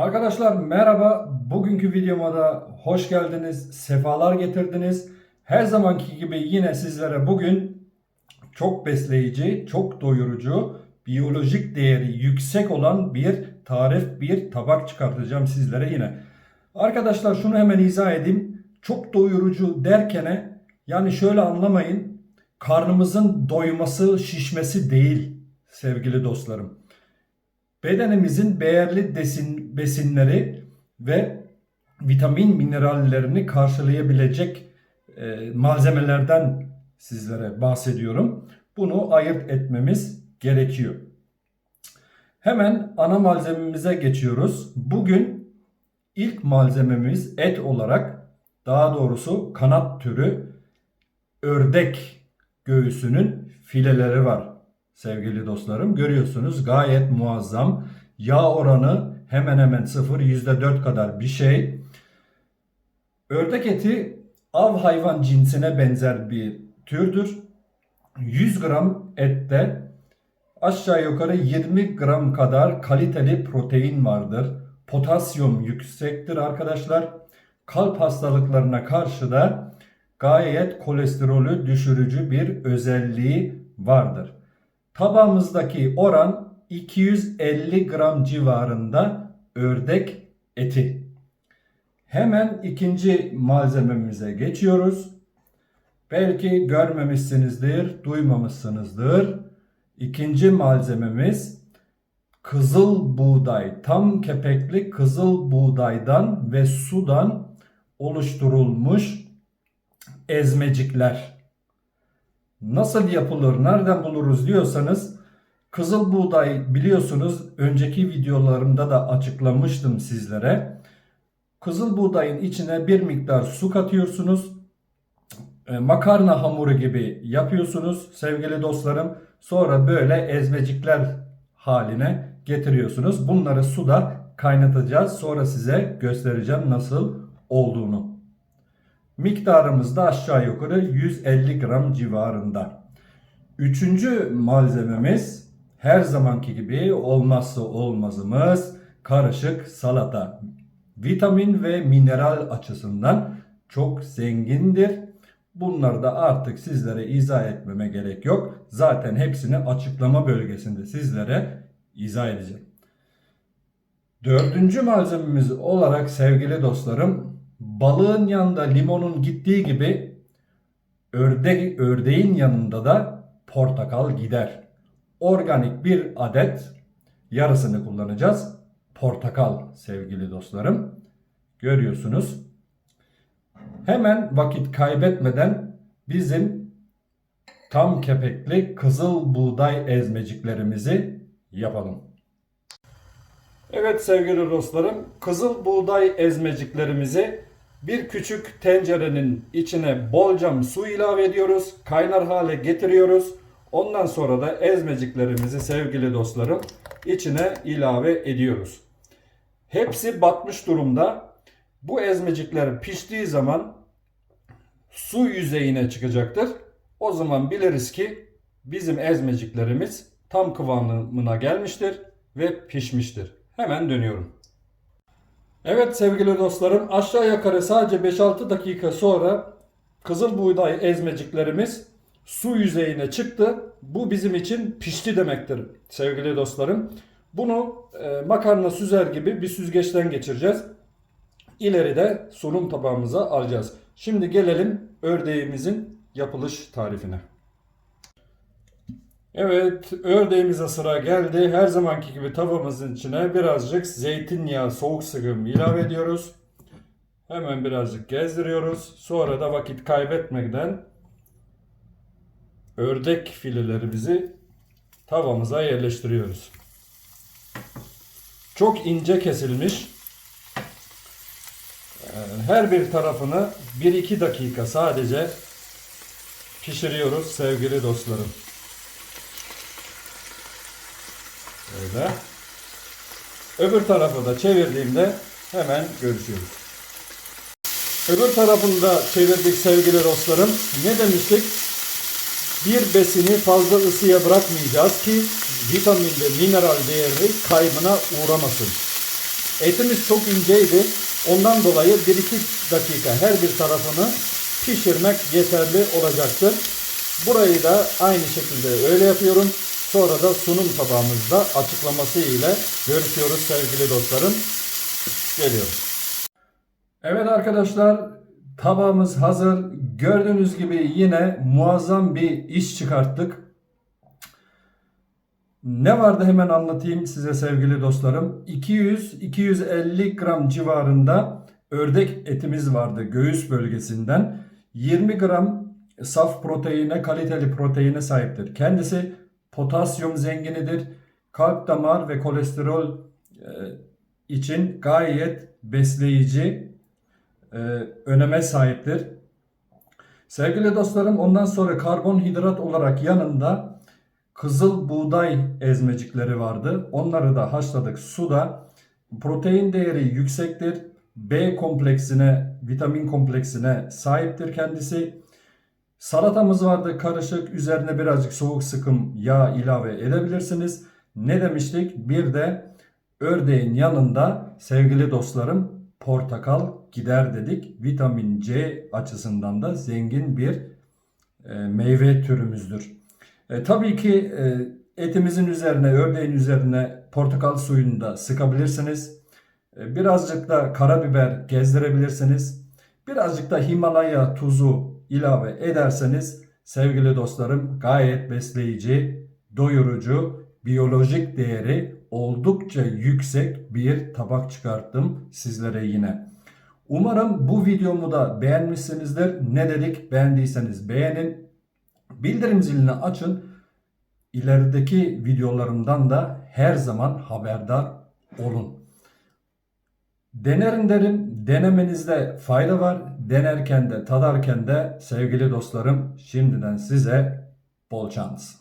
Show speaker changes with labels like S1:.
S1: Arkadaşlar merhaba. Bugünkü videoma da hoş geldiniz. Sefalar getirdiniz. Her zamanki gibi yine sizlere bugün çok besleyici, çok doyurucu, biyolojik değeri yüksek olan bir tarif, bir tabak çıkartacağım sizlere yine. Arkadaşlar şunu hemen izah edeyim. Çok doyurucu derkene yani şöyle anlamayın. Karnımızın doyması, şişmesi değil sevgili dostlarım bedenimizin değerli desin, besinleri ve vitamin minerallerini karşılayabilecek e, malzemelerden sizlere bahsediyorum. Bunu ayırt etmemiz gerekiyor. Hemen ana malzememize geçiyoruz. Bugün ilk malzememiz et olarak daha doğrusu kanat türü ördek göğsünün fileleri var sevgili dostlarım. Görüyorsunuz gayet muazzam. Yağ oranı hemen hemen sıfır %4 kadar bir şey. Ördek eti av hayvan cinsine benzer bir türdür. 100 gram ette aşağı yukarı 20 gram kadar kaliteli protein vardır. Potasyum yüksektir arkadaşlar. Kalp hastalıklarına karşı da gayet kolesterolü düşürücü bir özelliği vardır. Tabağımızdaki oran 250 gram civarında ördek eti. Hemen ikinci malzememize geçiyoruz. Belki görmemişsinizdir, duymamışsınızdır. İkinci malzememiz kızıl buğday, tam kepekli kızıl buğdaydan ve sudan oluşturulmuş ezmecikler. Nasıl yapılır, nereden buluruz diyorsanız kızıl buğday biliyorsunuz önceki videolarımda da açıklamıştım sizlere. Kızıl buğdayın içine bir miktar su katıyorsunuz. E, makarna hamuru gibi yapıyorsunuz sevgili dostlarım. Sonra böyle ezmecikler haline getiriyorsunuz. Bunları suda kaynatacağız. Sonra size göstereceğim nasıl olduğunu. Miktarımız da aşağı yukarı 150 gram civarında. Üçüncü malzememiz her zamanki gibi olmazsa olmazımız karışık salata. Vitamin ve mineral açısından çok zengindir. Bunları da artık sizlere izah etmeme gerek yok. Zaten hepsini açıklama bölgesinde sizlere izah edeceğim. Dördüncü malzememiz olarak sevgili dostlarım balığın yanında limonun gittiği gibi örde, ördeğin yanında da portakal gider. Organik bir adet yarısını kullanacağız. Portakal sevgili dostlarım. Görüyorsunuz. Hemen vakit kaybetmeden bizim tam kepekli kızıl buğday ezmeciklerimizi yapalım. Evet sevgili dostlarım, kızıl buğday ezmeciklerimizi bir küçük tencerenin içine bolcam su ilave ediyoruz. Kaynar hale getiriyoruz. Ondan sonra da ezmeciklerimizi sevgili dostlarım içine ilave ediyoruz. Hepsi batmış durumda. Bu ezmecikler piştiği zaman su yüzeyine çıkacaktır. O zaman biliriz ki bizim ezmeciklerimiz tam kıvamına gelmiştir ve pişmiştir. Hemen dönüyorum. Evet sevgili dostlarım aşağı yukarı sadece 5-6 dakika sonra kızıl buğday ezmeciklerimiz su yüzeyine çıktı. Bu bizim için pişti demektir sevgili dostlarım. Bunu e, makarna süzer gibi bir süzgeçten geçireceğiz. İleride sunum tabağımıza alacağız. Şimdi gelelim ördeğimizin yapılış tarifine. Evet, ördeğimize sıra geldi. Her zamanki gibi tavamızın içine birazcık zeytinyağı soğuk sıkım ilave ediyoruz. Hemen birazcık gezdiriyoruz. Sonra da vakit kaybetmeden ördek filelerimizi tavamıza yerleştiriyoruz. Çok ince kesilmiş. Her bir tarafını 1-2 dakika sadece pişiriyoruz sevgili dostlarım. Öyle. Öbür tarafı da çevirdiğimde hemen görüşüyoruz. Öbür tarafını da çevirdik sevgili dostlarım. Ne demiştik? Bir besini fazla ısıya bırakmayacağız ki vitamin ve mineral değeri kaybına uğramasın. Etimiz çok inceydi. Ondan dolayı 1-2 dakika her bir tarafını pişirmek yeterli olacaktır. Burayı da aynı şekilde öyle yapıyorum. Sonra da sunum tabağımızda açıklaması ile görüşüyoruz sevgili dostlarım. Geliyor. Evet arkadaşlar tabağımız hazır. Gördüğünüz gibi yine muazzam bir iş çıkarttık. Ne vardı hemen anlatayım size sevgili dostlarım. 200-250 gram civarında ördek etimiz vardı göğüs bölgesinden. 20 gram saf proteine, kaliteli proteine sahiptir. Kendisi potasyum zenginidir. Kalp damar ve kolesterol e, için gayet besleyici e, öneme sahiptir. Sevgili dostlarım ondan sonra karbonhidrat olarak yanında kızıl buğday ezmecikleri vardı. Onları da haşladık suda. Protein değeri yüksektir. B kompleksine, vitamin kompleksine sahiptir kendisi. Salatamız vardı karışık. Üzerine birazcık soğuk sıkım yağ ilave edebilirsiniz. Ne demiştik? Bir de ördeğin yanında sevgili dostlarım portakal gider dedik. Vitamin C açısından da zengin bir e, meyve türümüzdür. E, tabii ki e, etimizin üzerine, ördeğin üzerine portakal suyunu da sıkabilirsiniz. E, birazcık da karabiber gezdirebilirsiniz. Birazcık da Himalaya tuzu ilave ederseniz sevgili dostlarım gayet besleyici, doyurucu, biyolojik değeri oldukça yüksek bir tabak çıkarttım sizlere yine. Umarım bu videomu da beğenmişsinizdir. Ne dedik? Beğendiyseniz beğenin. Bildirim zilini açın. İlerideki videolarımdan da her zaman haberdar olun. Denerin derim. Denemenizde fayda var. Denerken de tadarken de sevgili dostlarım şimdiden size bol şans.